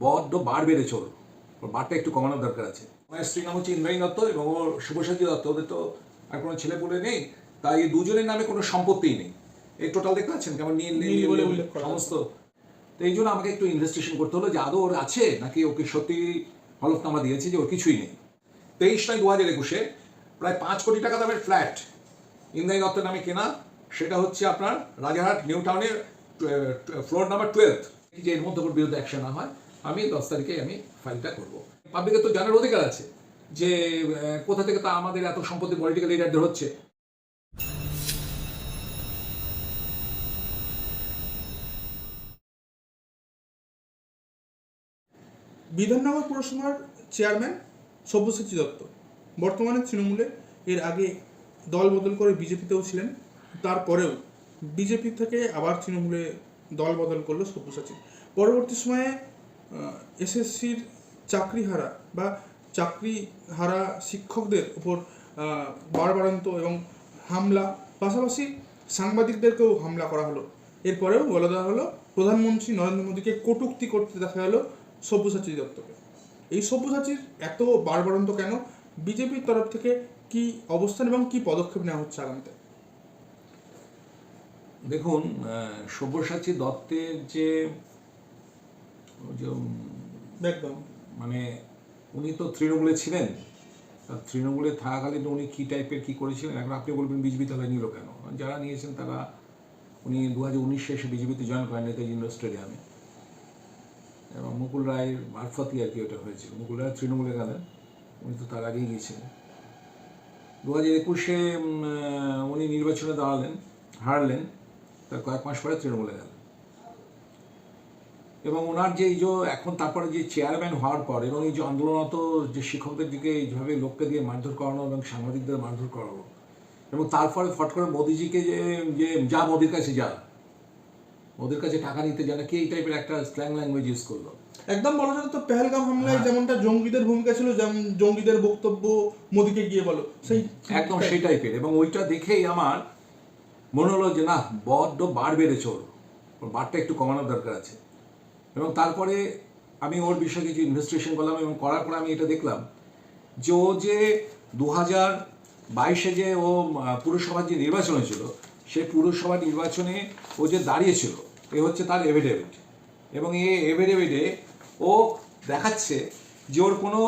বড্ড বার বেড়েছে ওর। ওর বারটা একটু কমানোর দরকার আছে। আমার স্ত্রীর নাম হচ্ছে ইন্দ্রাণী দত্ত এবং ওর শুভসাচী দত্ত ওদের তো আর কোনো ছেলে পুলে নেই তাই এই দুজনের নামে কোনো সম্পত্তিই নেই। এই টোটাল দেখতে পাচ্ছেন কেমন নীল নীল বলে সমস্ত। তো এই জন্য আমাকে একটু ইনভেস্টিগেশন করতে হলো যে আদৌ ওর আছে নাকি ওকে সত্যি হলফনামা দিয়েছে যে ওর কিছুই নেই। তেইশ নয় দু হাজার একুশে প্রায় পাঁচ কোটি টাকা দামের ফ্ল্যাট ইন্দ্রাণী দত্তের নামে কেনা সেটা হচ্ছে আপনার রাজারহাট নিউ টাউনের ফ্লোর নাম্বার টুয়েলভ যে এর মধ্যে ওর বিরুদ্ধে অ্যাকশন না হয়। আমি দশ তারিখে আমি ফাইলটা করব। পাবলিকের তো জানার অধিকার আছে যে কোথা থেকে তা আমাদের এত সম্পত্তি পলিটিক্যাল লিডারদের হচ্ছে। বিধাননগর পুরসভার চেয়ারম্যান সব্যসাচী দত্ত। বর্তমানে তৃণমূলে এর আগে দল বদল করে বিজেপিতেও ছিলেন। তারপরেও বিজেপি থেকে আবার তৃণমূলে দল বদল করল সব্যসাচী। পরবর্তী সময়ে এসএসসির চাকরিহারা বা চাকরিহারা শিক্ষকদের উপর বাড়বাড়ন্ত এবং হামলা, পাশাপাশি সাংবাদিকদেরকেও হামলা করা হলো। এরপরেও বলে দেওয়া হলো, প্রধানমন্ত্রী নরেন্দ্র মোদীকে কটূক্তি করতে দেখা গেল সব্যসাচী দত্তকে এই সব্যসাচীর এত বাড়বাড়ন্ত কেন? বিজেপির তরফ থেকে কি অবস্থান এবং কি পদক্ষেপ নেওয়া হচ্ছে আগামীতে? দেখুন সব্যসাচী দত্তের যে একদম। মানে উনি তো তৃণমূলে ছিলেন। তা তৃণমূলে থাকাকালীন উনি কী টাইপের কী করেছিলেন? এখন আপনি বলবেন বিজেপি তাহলে নিল কেন? যারা নিয়েছেন তারা উনি দু হাজার উনিশে এসে বিজেপিতে জয়েন করেন নেতাজি ইন্ডোর স্টেডিয়ামে। এবং মুকুল রায়ের মারফতই আর কি ওটা হয়েছিল। মুকুল রায় তৃণমূলে গেলেন। উনি তো তার আগেই গিয়েছিলেন। দু হাজার একুশে উনি নির্বাচনে দাঁড়ালেন হারলেন। তার কয়েক মাস পরে তৃণমূলে গেলেন। এবং ওনার যে এই যে এখন তারপরে যে চেয়ারম্যান হওয়ার পর এবং এই যে আন্দোলনত যে শিক্ষকদের দিকে এইভাবে লোককে দিয়ে মারধর করানো এবং সাংবাদিকদের মারধর করানো এবং তারপরে ফট করে মোদিজিকে যে যে যা মোদির কাছে যা মোদির কাছে টাকা নিতে যা কি এই টাইপের একটা স্ল্যাং ল্যাঙ্গুয়েজ ইউজ করল? একদম বলা যেত তো পেহেলগাম হামলায় যেমনটা জঙ্গিদের ভূমিকা ছিল যেমন জঙ্গিদের বক্তব্য মোদীকে গিয়ে বলো সেই একদম সেই টাইপের এবং ওইটা দেখেই আমার মনে হলো যে না বড্ড বার বেড়েছে ওর ওর বারটা একটু কমানোর দরকার আছে। এবং তারপরে আমি ওর বিষয়ে কিছু ইনভেস্টিগেশন করলাম এবং করার পরে আমি এটা দেখলাম যে ও যে দু হাজার বাইশে যে ও পুরসভার যে নির্বাচন হয়েছিল, সেই পুরসভা নির্বাচনে ও যে দাঁড়িয়েছিল, এ হচ্ছে তার এভিডেভিট এবং এই এভিডেভিটে ও দেখাচ্ছে যে ওর কোনো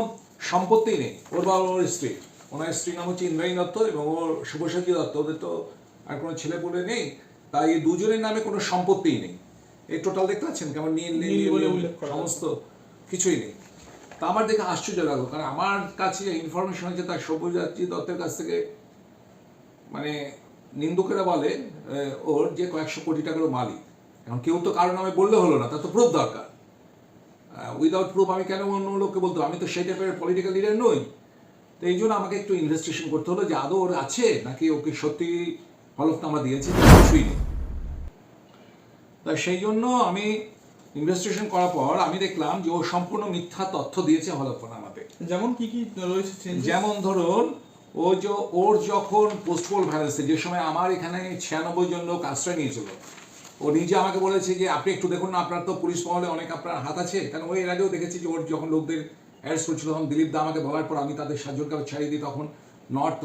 সম্পত্তি নেই, ওর বা ওর স্ত্রী। ওনার স্ত্রীর নাম হচ্ছে ইন্দ্রাণী দত্ত এবং ওর শুভসাচী দত্ত। ওদের তো আর কোনো ছেলে নেই, তাই দুজনের নামে কোনো সম্পত্তিই নেই। এই টোটাল দেখতে পাচ্ছেন কেমন নীল নীল বলে সমস্ত কিছুই নেই। তা আমার দেখে আশ্চর্য লাগল কারণ আমার কাছে ইনফরমেশন হচ্ছে তার সব্যসাচী দত্তের কাছ থেকে মানে নিন্দুকেরা বলে ওর যে কয়েকশো কোটি টাকারও মালিক। এখন কেউ তো কারও নামে বললে হলো না তার তো প্রুফ দরকার। উইদাউট প্রুফ আমি কেন অন্য লোককে বলতো আমি তো সেই টাইপের পলিটিক্যাল লিডার নই। তো এই জন্য আমাকে একটু ইনভেস্টিগেশন করতে হলো যে আদৌ ওর আছে নাকি ওকে সত্যি হলফনামা দিয়েছে কিছুই নেই। তা সেই জন্য আমি ইনভেস্টিগেশন করার পর আমি দেখলাম যে ও সম্পূর্ণ মিথ্যা তথ্য দিয়েছে হলফনামাতে যেমন কি কি রয়েছে যেমন ধরুন ও যে ওর যখন পোস্টপোল ভাইরাসে যে সময় আমার এখানে ছিয়ানব্বই জন লোক আশ্রয় নিয়েছিল ও নিজে আমাকে বলেছে যে আপনি একটু দেখুন না আপনার তো পুলিশ মহলে অনেক আপনার হাত আছে। কারণ ওই এর আগেও দেখেছি যে ওর যখন লোকদের অ্যারেস্ট করছিল তখন দিলীপ দা আমাকে বলার পর আমি তাদের সাতজনকে ছাড়িয়ে দিই তখন নর্থ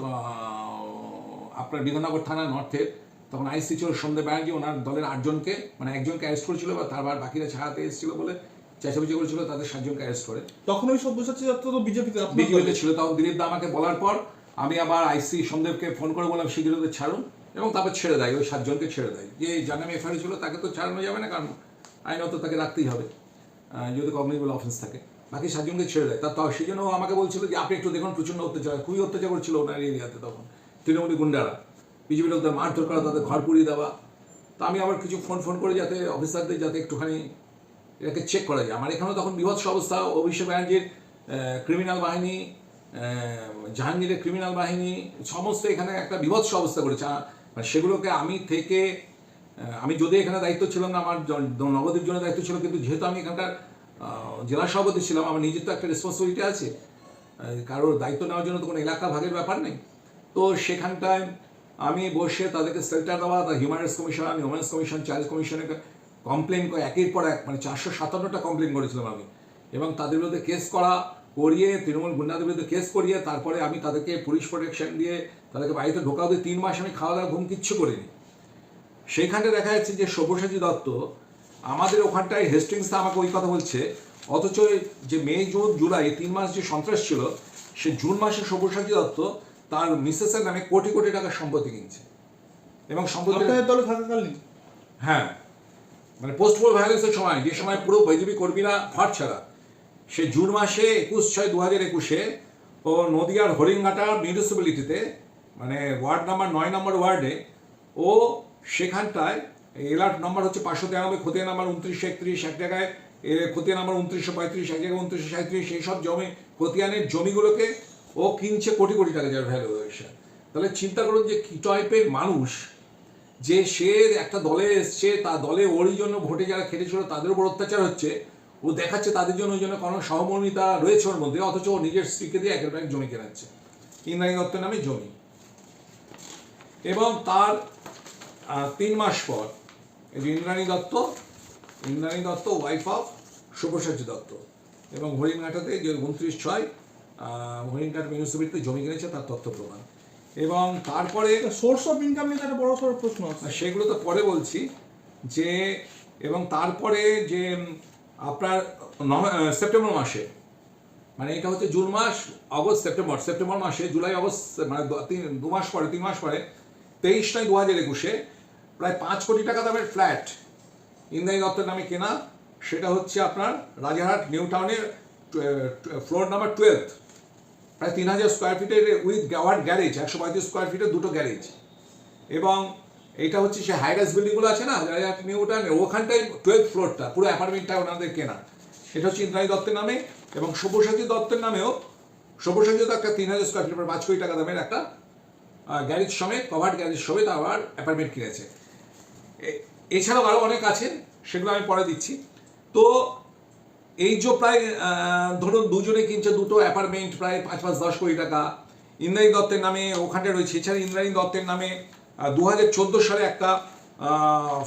আপনার বিধাননগর থানা নর্থের তখন আইসি ছিল সন্ধ্যে ব্যানার্জি ওনার দলের আটজনকে মানে একজনকে অ্যারেস্ট করেছিল বা তারপর বাকিরা ছাড়াতে এসেছিল বলে চেঁচামেচি করেছিল তাদের সাতজনকে অ্যারেস্ট করে। তখন ওই সব্যসাচী দত্ত তো বিজেপিতে বিজেপিতে ছিল। তখন দিলীপ দা আমাকে বলার পর আমি আবার আইসি সন্দেবকে ফোন করে বললাম শীঘ্র ওদের ছাড়ুন। এবং তারপর ছেড়ে দেয় ওই সাতজনকে ছেড়ে দেয়। যে যার নামে এফআইআর ছিল তাকে তো ছাড়ানো যাবে না কারণ আইনত তাকে রাখতেই হবে। যদি কগনিবল অফেন্স থাকে। বাকি সাতজনকে ছেড়ে দেয়। তা তো সেই জন্য আমাকে বলছিল যে আপনি একটু দেখুন প্রচণ্ড অত্যাচার খুবই অত্যাচার করছিল ওনার এরিয়াতে তখন তৃণমূলী গুন্ডারা। বিজেপি লোকদের মারধর করা, তাদের ঘর পুড়িয়ে দেওয়া। তা আমি আবার কিছু ফোন ফোন করে যাতে অফিসারদের যাতে একটুখানি এটাকে চেক করা যায়। আমার এখানেও তখন বিভৎস অবস্থা। অভিষেক ব্যানার্জির ক্রিমিনাল বাহিনী জাহাঙ্গীরের ক্রিমিনাল বাহিনী, সমস্ত এখানে একটা বিভৎস অবস্থা করেছে। মানে সেগুলোকে আমি থেকে আমি যদি এখানে দায়িত্ব ছিলাম না, আমার নবদ্বীপ জন্য দায়িত্ব ছিল, কিন্তু যেহেতু আমি এখানকার জেলা সভাপতি ছিলাম, আমার নিজের তো একটা রেসপন্সিবিলিটি আছে। কারোর দায়িত্ব নেওয়ার জন্য তো কোনো এলাকা ভাগের ব্যাপার নেই। তো সেখানটায় আমি বসে তাদেরকে সেল্টার দেওয়া তা হিউম্যান রাইটস কমিশন আমি হিউম্যান রাইটস কমিশন চাইল্ড কমিশনে কমপ্লেন করে, একের পর এক মানে চারশো সাতান্নটা কমপ্লেন করেছিলাম আমি। এবং তাদের বিরুদ্ধে কেস করা, করিয়ে, তৃণমূল গুন্ডাদের বিরুদ্ধে কেস করিয়ে, তারপরে আমি তাদেরকে পুলিশ প্রোটেকশন দিয়ে, তাদেরকে বাড়িতে ঢোকা দিয়ে তিন মাস আমি খাওয়া দাওয়া, ঘুম কিচ্ছু করিনি। সেইখানে দেখা যাচ্ছে যে সব্যসাচী দত্ত আমাদের ওখানটায় হেস্টিংসে আমাকে ওই কথা বলছে, অথচ যে মে, জুন, জুলাই তিন মাস যে সন্ত্রাস ছিল, সে জুন মাসে সব্যসাচী দত্ত তার মিসেসের নামে কোটি কোটি টাকার সম্পত্তি কিনছে। এবং সম্পত্তি দলে থাকাকালীন হ্যাঁ। মানে পোস্ট পোল ভায়োলেন্সের সময় যে সময় পুরো বিজেপি কর্মীরা ফাট ছাড়া সে জুন মাসে একুশ ছয় দু হাজার একুশে ও নদিয়ার হরিণঘাটা মিউনিসিপ্যালিটিতে মানে ওয়ার্ড নাম্বার নয় নম্বর ওয়ার্ডে ও সেখানটায় এলার্ট নাম্বার হচ্ছে পাঁচশো তিরানব্বই খতিয়া নাম্বার উনত্রিশশো একত্রিশ এক জায়গায় খতিয়া নাম্বার উনত্রিশশো পঁয়ত্রিশ এক জায়গায় উনত্রিশশো সাঁত্রিশ সেই সব জমি খতিয়ানের জমিগুলোকে ও কিনছে কোটি কোটি টাকা যার ভ্যালুয়েশন তাহলে চিন্তা করুন যে কি টাইপের মানুষ যে সে একটা দলে এসছে তার দলে ওরই জন্য ভোটে যারা খেটেছিল তাদের উপর অত্যাচার হচ্ছে, ও দেখাচ্ছে তাদের জন্য ওই জন্য কোনো সহমর্মিতা রয়েছে ওর মধ্যে, অথচ ও নিজের স্ত্রীকে দিয়ে একের এক জমি কেনাচ্ছে। ইন্দ্রাণী দত্তের নামে জমি। এবং তার তিন মাস পর ইন্দ্রাণী দত্ত ইন্দ্রাণী দত্ত ওয়াইফ অফ শুভসাচী দত্ত, এবং হরিণঘাটাতে যে উনত্রিশ ছয় হরিণঘাট মিউনিসিপ্যালিটিতে জমি কিনেছে তার তথ্য প্রমাণ। এবং তারপরে সোর্স অফ ইনকাম নিয়ে একটা বড় সড়ো প্রশ্ন আছে। সেগুলো তো পরে বলছি যে এবং তারপরে যে আপনার সেপ্টেম্বর মাসে মানে এটা হচ্ছে জুন মাস অগস্ট সেপ্টেম্বর সেপ্টেম্বর মাসে জুলাই অগস্ট মানে দু মাস পরে তিন মাস পরে তেইশ নয় দু হাজার একুশে প্রায় পাঁচ কোটি টাকা দামের ফ্ল্যাট ইন্দ্রাণী দত্তের নামে কেনা সেটা হচ্ছে আপনার রাজারহাট নিউ টাউনের ফ্লোর নাম্বার টুয়েলভ। প্রায় তিন হাজার স্কোয়ার ফিটের উইথ গাওয়ার গ্যারেজ একশো পঁয়ত্রিশ স্কোয়ার ফিটের দুটো গ্যারেজ এবং এটা হচ্ছে সে হাইরাস বিল্ডিংগুলো আছে না নিউ টাউনে ওখানটাই টুয়েলভ ফ্লোরটা পুরো অ্যাপার্টমেন্টটা ওনাদের কেনা। এটা হচ্ছে ইন্দ্রাণী দত্তের নামে এবং সব্যসাচী দত্তের নামেও সব্যসাচী দত্ত একটা তিন হাজার স্কোয়ার ফিট পাঁচ কোটি টাকা দামের একটা গ্যারেজ সমেত কভার্ড গ্যারেজ সমেত আবার অ্যাপার্টমেন্ট কিনেছে। এছাড়াও আরও অনেক আছে, সেগুলো আমি পরে দিচ্ছি। তো এই যে প্রায় ধরুন দুজনে কিনছে দুটো অ্যাপার্টমেন্ট প্রায় পাঁচ পাঁচ দশ কোটি টাকা। ইন্দ্রাণী দত্তের নামে ওখানে রয়েছে। এছাড়া ইন্দ্রাণী দত্তের নামে দু হাজার চোদ্দ সালে একটা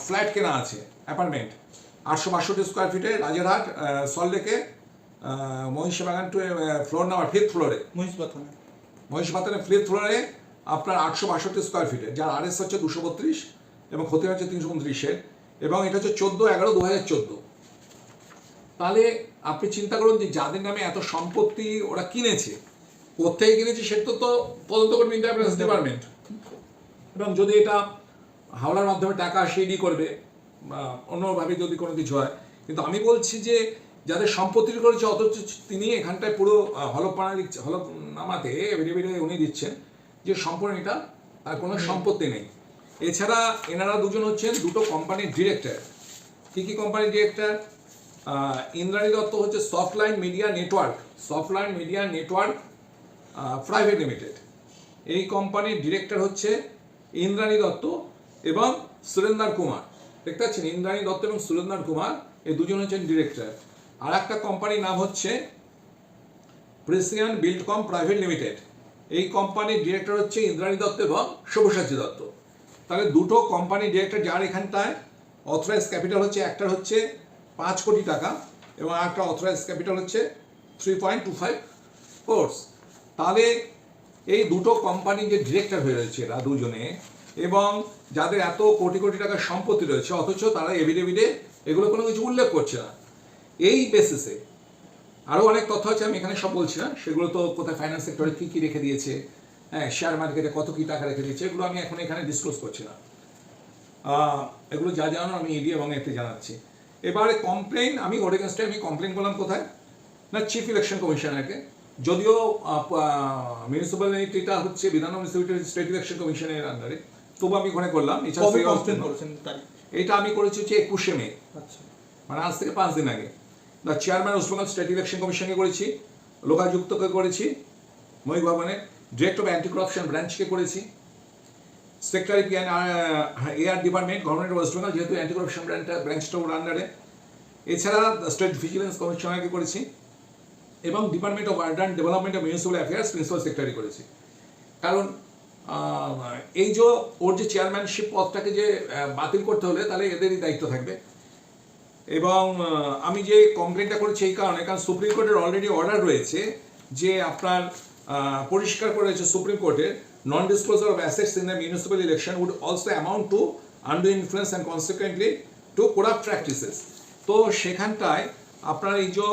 ফ্ল্যাট কেনা আছে অ্যাপার্টমেন্ট আটশো বাষট্টি স্কোয়ার ফিটে Rajarhat সল্টলেকে Mahishbagan to floor number fifth ফ্লোরে মহিষবা থানা মহিষবাতানের ফিফথ ফ্লোরে আপনার আটশো বাষট্টি স্কোয়ার ফিটে যার আরএস হচ্ছে দুশো বত্রিশ এবং ক্ষতি হচ্ছে তিনশো উনত্রিশের এবং এটা হচ্ছে চোদ্দ এগারো দু হাজার চোদ্দ। তাহলে আপনি চিন্তা করুন যে যাদের নামে এত সম্পত্তি ওরা কিনেছে কোথেকে কিনেছে সেটা তো তো তদন্ত করবে ইন্টারপ্রেস ডিপার্টমেন্ট এবং যদি এটা হাওড়ার মাধ্যমে টাকা আসে ইডি করবে অন্যভাবে যদি কোনো কিছু হয় কিন্তু আমি বলছি যে যাদের সম্পত্তি করেছে অথচ তিনি এখানটায় পুরো হলফনামা দিচ্ছে হলফনামাতে এভিডেভিডে উনি দিচ্ছেন যে সম্পূর্ণ এটা তার কোনো সম্পত্তি নেই। এছাড়া এনারা দুজন হচ্ছেন দুটো কোম্পানির ডিরেক্টর কী কী কোম্পানির ডিরেক্টর ইন্দ্রাণী দত্ত হচ্ছে Softline media network Softline media network private limited এই কোম্পানির ডিরেক্টর হচ্ছে ইন্দ্রাণী দত্ত এবং সুরেন্দ্র কুমার। দেখতে পাচ্ছেন, ইন্দ্রাণী দত্ত এবং সুরেন্দ্র কুমার, এই দুজন হচ্ছেন ডিরেক্টর আর একটা কোম্পানির নাম হচ্ছে প্রেসিয়ান বিল্ডকম প্রাইভেট লিমিটেড এই কোম্পানির ডিরেক্টর হচ্ছে ইন্দ্রাণী দত্ত এবং সব্যসাচী দত্ত। তাহলে দুটো কোম্পানির ডিরেক্টর যার এখানটায় অথরাইজ ক্যাপিটাল হচ্ছে একটা হচ্ছে পাঁচ কোটি টাকা এবং একটা অথরাইজ ক্যাপিটাল হচ্ছে three point two five crores তাহলে এই দুটো কোম্পানির যে ডিরেক্টর হয়ে রয়েছে এরা দুজনে এবং যাদের এত কোটি কোটি টাকার সম্পত্তি রয়েছে, অথচ তারা এভিডেভিডে এগুলো কোনো কিছু উল্লেখ করছে না। এই বেসিসে আরও অনেক তথ্য আছে, আমি এখানে সব বলছি না সেগুলো তো কোথায় ফাইন্যান্স সেক্টরে কী কী রেখে দিয়েছে হ্যাঁ? শেয়ার মার্কেটে কত কী টাকা রেখে দিয়েছে, এগুলো আমি এখন এখানে ডিসক্লোজ করছি না। এগুলো যা জানানো আমি ইডি এবং এতে জানাচ্ছি। এবারে কমপ্লেন আমি ওর এগেনস্টে আমি কমপ্লেন করলাম কোথায়? না চিফ ইলেকশন কমিশনারকে যদিও মিউনিসিপ্যালিটিটা হচ্ছে বিধান মিউনিসিপ্যালিটি স্টেট ইলেকশন কমিশনের আন্ডারে তবু আমি ওখানে করলাম এটা আমি করেছি হচ্ছে একুশে মে। আচ্ছা। মানে আজ থেকে পাঁচ দিন আগে। The chairman West Bengal state election কমিশনকে করেছি লোকাযুক্তকে করেছি মহিক ভবনে ডিরেক্টর অফ অ্যান্টি করাপশন ব্রাঞ্চকে করেছি। Secretary AR department government West Bengal যেহেতু অ্যান্টি করাপশন ব্রাঞ্চটা ওর আন্ডারে এছাড়া স্টেট ভিজিলেন্স কমিশনারকে করেছি এবং department of urban development of municipal affairs principal secretary করেছি। কারণ এই যে ওর যে চেয়ারম্যানশিপ পদটাকে যে বাতিল করতে হলে তাহলে এদেরই দায়িত্ব থাকবে। এবং আমি যে কমপ্লেনটা করেছি এই কারণে, কারণ সুপ্রিম কোর্টের অলরেডি অর্ডার রয়েছে যে আপনার পরিষ্কার করে রয়েছে সুপ্রিম কোর্টের disclosure of assets in the municipal election would also amount to under influence and consequently to corrupt practices তো সেখানটায় আপনার এই যে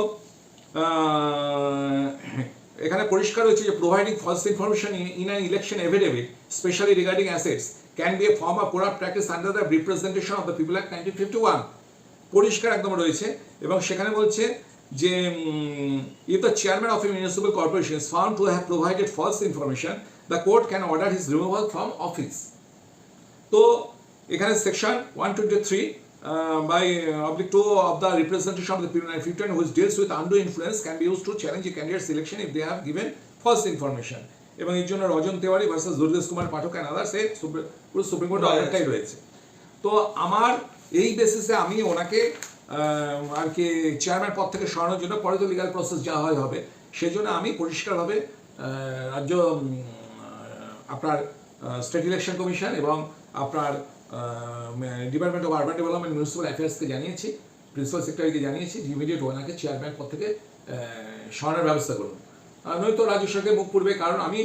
এখানে পরিষ্কার হয়েছে যে providing false information in an election affidavit specially regarding assets can be a form of corrupt practice under the representation of the people act nineteen fifty one পরিষ্কার একদম রয়েছে এবং সেখানে বলছে যে if the chairman of a municipal corporation found to have provided false information the court can order his removal from office তো এখানে section one twenty three by oblique two of the representation of the people nine fifty which deals with undue influence can be use to challenge a candidate selection if they have given false information এবং এর জন্য Rajan Tewari versus Durgesh Kumar Pathak and others এ পুরো supreme court অর্ডারটাই রয়েছে। তো আমার এই বেসিসে আমি ওনাকে আর কি চেয়ারম্যান পদ থেকে সরানোর জন্য পরে তো লিগাল প্রসেস যা হয় হবে সেই জন্য আমি পরিষ্কারভাবে রাজ্য আপনার স্টেট ইলেকশন কমিশন এবং আপনার department of urban development municipal অ্যাফেয়ার্সকে জানিয়েছি প্রিন্সিপাল সেক্রেটারিকে জানিয়েছি ইমিডিয়েট ওনাকে চেয়ারম্যান পদ থেকে সরানোর ব্যবস্থা করুন। নয়তো রাজ্য সরকার মুখ পূর্বে কারণ আমি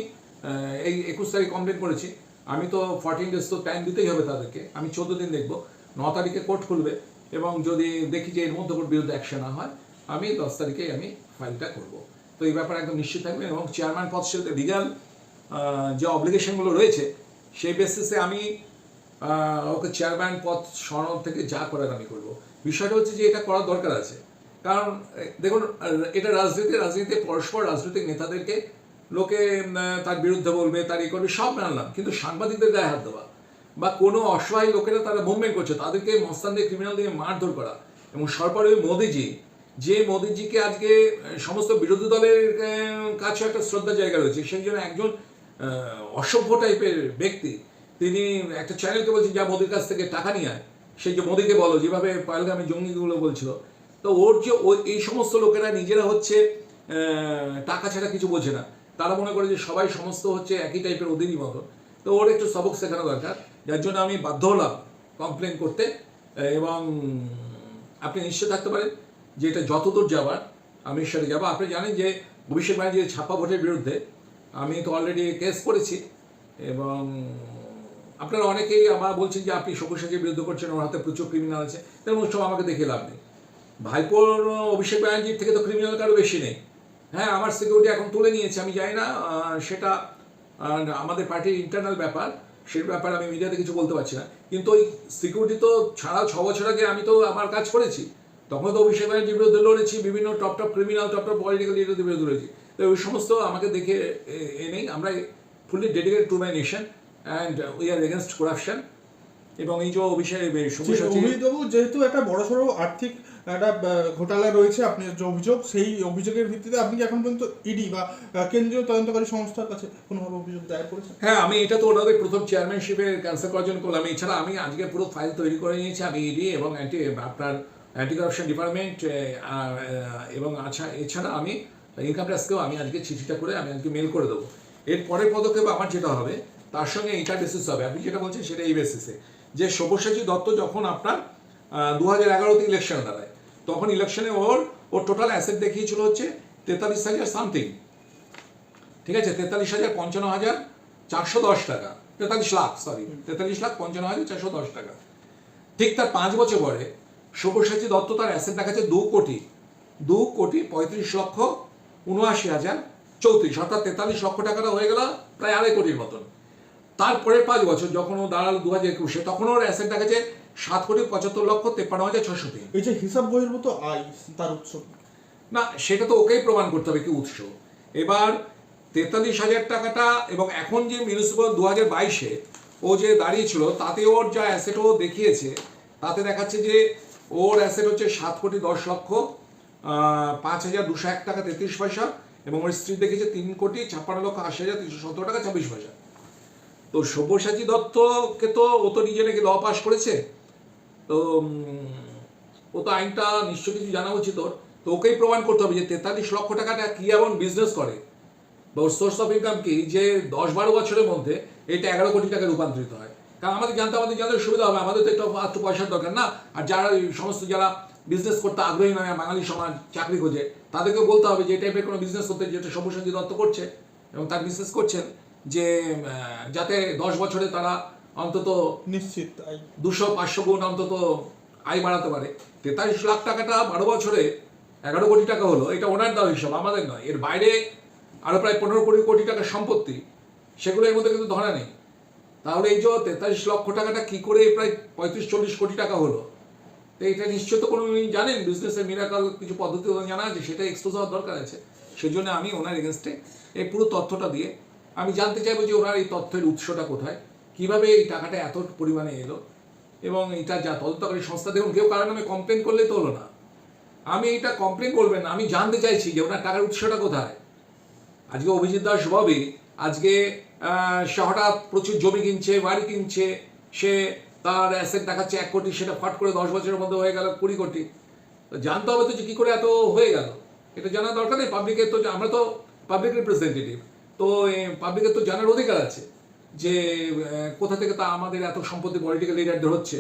এই একুশ তারিখ কমপ্লেন করেছি। আমি তো ফর্টিন ডেজ তো টাইম দিতেই হবে তাদেরকে। আমি চোদ্দ দিন দেখব। ন তারিখে কোর্ট খুলবে এবং যদি দেখি যে এর মধ্যে কোর্ট বিরুদ্ধে অ্যাকশন না হয়, আমি দশ তারিখেই আমি ফাইলটা করব। তো এই ব্যাপারে একদম নিশ্চিত থাকবেন এবং চেয়ারম্যান পদ সাথে লিগাল যে অব্লিগেশনগুলো রয়েছে, সেই বেসিসে আমি ওকে চেয়ারম্যান পদ সরানো থেকে যা করার আমি করব। বিষয়টা হচ্ছে যে এটা করার দরকার আছে। কারণ দেখুন, এটা রাজনীতি রাজনীতি পরস্পর, রাজনৈতিক নেতাদেরকে লোকে তার বিরুদ্ধে বলবে, তার ই করবে, সব মানলাম। কিন্তু সাংবাদিকদের গায়ে হাত দেওয়া বা কোনো অসহায় লোকেরা তারা মুভমেন্ট করছে, তাদেরকে মস্তান দিয়ে ক্রিমিনাল দিয়ে মারধর করা এবং সরকারি মোদিজি, যে মোদিজিকে আজকে সমস্ত বিরোধী দলের কাছে একটা শ্রদ্ধা জায়গা রয়েছে, সেই জন্য একজন অসভ্য টাইপের ব্যক্তি, তিনি একটা চ্যানেলকে বলছেন, যা মোদির কাছ থেকে টাকা নিয়ে আয়। সেই যে মোদিকে বলো, যেভাবে পয়লগামী জঙ্গিগুলো বলছিল, তো ওর যে এই সমস্ত লোকেরা নিজেরা হচ্ছে টাকা ছাড়া কিছু বোঝে না। তারা মনে করে যে সবাই সমস্ত হচ্ছে একই টাইপের ওদেরই মতো। তো ওর একটু সবক শেখানো দরকার, যার জন্য আমি বাধ্য হলাম কমপ্লেন করতে এবং আপনি নিশ্চয় থাকতে পারেন যে এটা যতদূর যাবার আমি সেটা যাব। আপনি জানেন যে অভিষেক ব্যানার্জির ছাপ্পা ভোটের বিরুদ্ধে আমি তো অলরেডি কেস করেছি এবং আপনারা অনেকেই আমার বলছেন যে আপনি সব্যসাচীর বিরুদ্ধে করছেন, ওর হাতে প্রচুর ক্রিমিনাল আছে। তেমন সব আমাকে দেখে লাভ নেই। ভাইপোর অভিষেক ব্যানার্জির থেকে তো ক্রিমিনাল কারও বেশি নেই। হ্যাঁ আমার সিকিউরিটি এখন তুলে নিয়েছে, আমি জানি না সেটা আমাদের পার্টির ইন্টারনাল ব্যাপার, সেই ব্যাপারে আমি মিডিয়াতে কিছু বলতে পারছি না। কিন্তু ওই সিকিউরিটি তো ছাড়া ছ বছর আগে আমি তো আমার কাজ করেছি। তখন তো অভিষেক ব্যানার্জির বিরুদ্ধে লড়েছি, বিভিন্ন top top criminal top top political লিডারদের বিরুদ্ধে লড়েছি। তো ওই সমস্ত আমাকে দেখে এ- নেই। আমরা fully dedicated to my nation and we are against corruption এবং এই যে অভিষেক সব্যসাচী যেহেতু একটা বড়সড় আর্থিক একটা ঘোটালা রয়েছে আপনি যে অভিযোগ সেই অভিযোগের ভিত্তিতে আপনি কি এখন পর্যন্ত ইডি বা কেন্দ্রীয় তদন্তকারী সংস্থার কাছে কোনোভাবে অভিযোগ দায়ের করেছেন? হ্যাঁ আমি এটা তো ওনাদের প্রথম চেয়ারম্যানশিপে ক্যান্সেল করার জন্য করলাম। এছাড়া আমি আজকে পুরো ফাইল তৈরি করে নিয়েছি। আমি ইডি এবং অ্যান্টি আপনার অ্যান্টি কারাপশন ডিপার্টমেন্ট এবং আচ্ছা এছাড়া আমি ইনকাম ট্যাক্সকেও আমি আজকে চিঠিটা করে আমি আজকে মেল করে দেবো। এর পরের পদক্ষেপ আমার যেটা হবে তার সঙ্গে এটা বেসিস হবে। আপনি যেটা বলছেন সেটা এই বেসিসে যে সব্যসাচী দত্ত যখন আপনার দু হাজার এগারোতে ইলেকশন দাঁড়ায় তখন ইলেকশনে ওর ওর টোটাল অ্যাসেট দেখিয়েছিল হচ্ছে তেতাল্লিশ হাজার সামথিং ঠিক আছে? তেতাল্লিশ হাজার পঞ্চান্ন হাজার চারশো দশ টাকা। তেতাল্লিশ লাখ সরি তেতাল্লিশ লাখ পঞ্চান্ন হাজার চারশো দশ টাকা। ঠিক তার পাঁচ বছর পরে সব্যসাচী দত্ত তার অ্যাসেট দেখাচ্ছে দু কোটি। দু কোটি পঁয়ত্রিশ লক্ষ উনআশি হাজার চৌত্রিশ অর্থাৎ তেতাল্লিশ লক্ষ টাকাটা হয়ে গেল প্রায় আড়াই কোটির মতন। তারপরে পাঁচ বছর যখন ও দাঁড়াল দু হাজার একুশে তখন ওর অ্যাসেট দেখাচ্ছে সাত কোটি পঁচাত্তর লক্ষ তেপ্পান্ন হাজার ছশো তিন। এই যে হিসাব বইয়ের মতো আয় তার উৎস না সেটা তো ওকেই প্রমাণ করতে হবে কি উৎস। এবার তেতাল্লিশ হাজার টাকাটা এবং এখন যে মিউনিসিপাল দু হাজার বাইশে ও যে দাঁড়িয়েছিল তাতে ওর যা অ্যাসেট ও দেখিয়েছে তাতে দেখাচ্ছে যে ওর অ্যাসেট হচ্ছে সাত কোটি দশ লক্ষ পাঁচ হাজার দুশো এক টাকা তেত্রিশ পয়সা এবং ওর স্ত্রী দেখেছে তিন কোটি ছাপ্পান্ন লক্ষ আশি হাজার তিনশো সতেরো টাকা ছাব্বিশ পয়সা। তো সব্যসাচী দত্তকে তো ও তো নিজে নাকি ল পাস করেছে। তো ও তো আইনটা নিশ্চয় কিছু জানা উচিত ওর। তো ওকেই প্রমাণ করতে হবে যে তেতাল্লিশ লক্ষ টাকাটা কী এমন বিজনেস করে? বা ওর সোর্স অফ ইনকাম কি? যে দশ বারো বছরের মধ্যে এটা এগারো কোটি টাকায় রূপান্তরিত হয়। কারণ আমাদের জানতে আমাদের জানতে সুবিধা হবে, আমাদের তো একটু একটু পয়সার দরকার না। আর যারা সমস্ত যারা বিজনেস করতে আগ্রহী নয় বাঙালি সমাজ চাকরি খোঁজে তাদেরকে বলতে হবে যে এই টাইপের কোনো বিজনেস করতে যেটা সব্যসাচী দত্ত করছে এবং তার বিজনেস করছেন যে যাতে দশ বছরে তারা অন্তত নিশ্চিত দুশো পাঁচশো গুণ অন্তত আয় বাড়াতে পারে। তেতাল্লিশ লাখ টাকাটা বারো বছরে এগারো কোটি টাকা হলো এটা ওনার দেওয়া হিসাব আমাদের নয়। এর বাইরে আরও প্রায় পনেরো কোটি কোটি টাকার সম্পত্তি সেগুলো এর মধ্যে কিন্তু ধরা নেই। তাহলে এই যে তেতাল্লিশ লক্ষ টাকাটা কি করে প্রায় পঁয়ত্রিশ চল্লিশ কোটি টাকা হলো? তো এটা নিশ্চয় তো কোনো জানেন বিজনেসের মিরাকাল কিছু পদ্ধতি জানা আছে, সেটা এক্সপোজ হওয়ার দরকার আছে। সেই জন্য আমি ওনার এগেনস্টে এই পুরো তথ্যটা দিয়ে, আমি জানতে চাইব যে ওনার এই তথ্যের উৎসটা কোথায়, কীভাবে এই টাকাটা এত পরিমাণে এলো, এবং এটা যা তদন্তকারী সংস্থা, দেখুন, কেউ কারণ নামে কমপ্লেন করলে তো হলো না। আমি এটা কমপ্লেন করবেন না, আমি জানতে চাইছি যে ওনার টাকার উৎসটা কোথায়। আজকে অভিজিৎ দাস ববি, আজকে হঠাৎ প্রচুর জমি কিনছে, বাড়ি কিনছে, সে তার অ্যাসেট দেখাচ্ছে এক কোটি, সেটা ফাট করে দশ বছরের মধ্যে হয়ে গেল কুড়ি কোটি। তো জানতে হবে তো যে কী করে এত হয়ে গেল। এটা জানার দরকার নেই পাবলিকের তো আমরা তো পাবলিক রিপ্রেজেন্টেটিভ তো পাবলিকের তো জানার অধিকার আছে যে কোথা থেকে তা আমাদের এত সম্পত্তি পলিটিক্যাল লিডারদের হচ্ছে।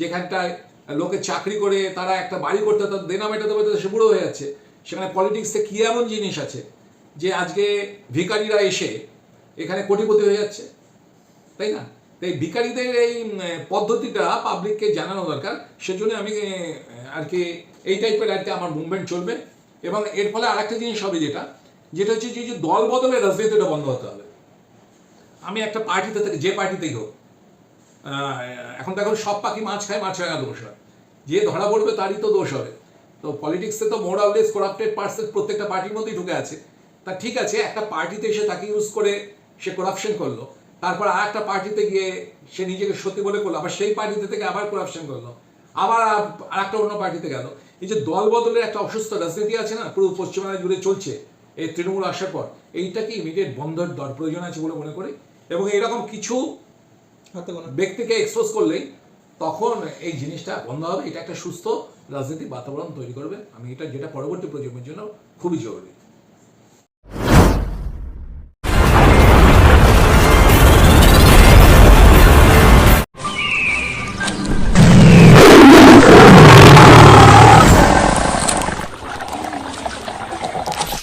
যেখানটায় লোকে চাকরি করে, তারা একটা বাড়ি করতে, তাদের দেনা মেটাতে পারতে সে বুড়ো হয়ে যাচ্ছে। সেখানে পলিটিক্সে কী এমন জিনিস আছে যে, আজকে ভিখারিরা এসে এখানে কোটিপতি হয়ে যাচ্ছে? তাই না? তাই ভিখারিদের এই পদ্ধতিটা পাবলিককে জানানো দরকার। সেজন্য আমি আর কি এই টাইপের আর কি আমার মুভমেন্ট চলবে। এবং এর ফলে আরেকটা জিনিস হবে যেটা যেটা হচ্ছে যে যে দল বদলের রাজনীতিটা বন্ধ হতে হবে। আমি একটা পার্টিতে থেকে, যে পার্টিতেই হোক এখন এখন সব পাখি মাছ খায় মাছ খায় না দোষ হয়। যে ধরা পড়বে তারই তো দোষ হবে। তো পলিটিক্সে তো মোরাললেস করাপ্টেড পার্সন প্রত্যেকটা পার্টির মধ্যেই ঢুকে আছে। তা ঠিক আছে, একটা পার্টিতে এসে তাকে ইউজ করে সে করাপশন করল। তারপর আর একটা পার্টিতে গিয়ে সে নিজেকে সত্যি বলে করল আবার সেই পার্টিতে থেকে আবার করাপশন করল আবার আর একটা অন্য পার্টিতে গেল। এই যে দল বদলের একটা অসুস্থ রাজনীতি আছে না পুরো পশ্চিমবাংলা জুড়ে চলছে এই তৃণমূল আসার পর এইটাকে ইমিডিয়েট বন্ধের দর প্রয়োজন আছে বলে মনে করি? এবং এরকম কিছু ব্যক্তিকে এক্সপোজ করলেই তখন এই জিনিসটা বন্ধ হবে এটা একটা সুস্থ রাজনৈতিক বাতাবরণ তৈরি করবে। আমি এটা যেটা পরবর্তী প্রজন্মের জন্য খুবই জরুরি।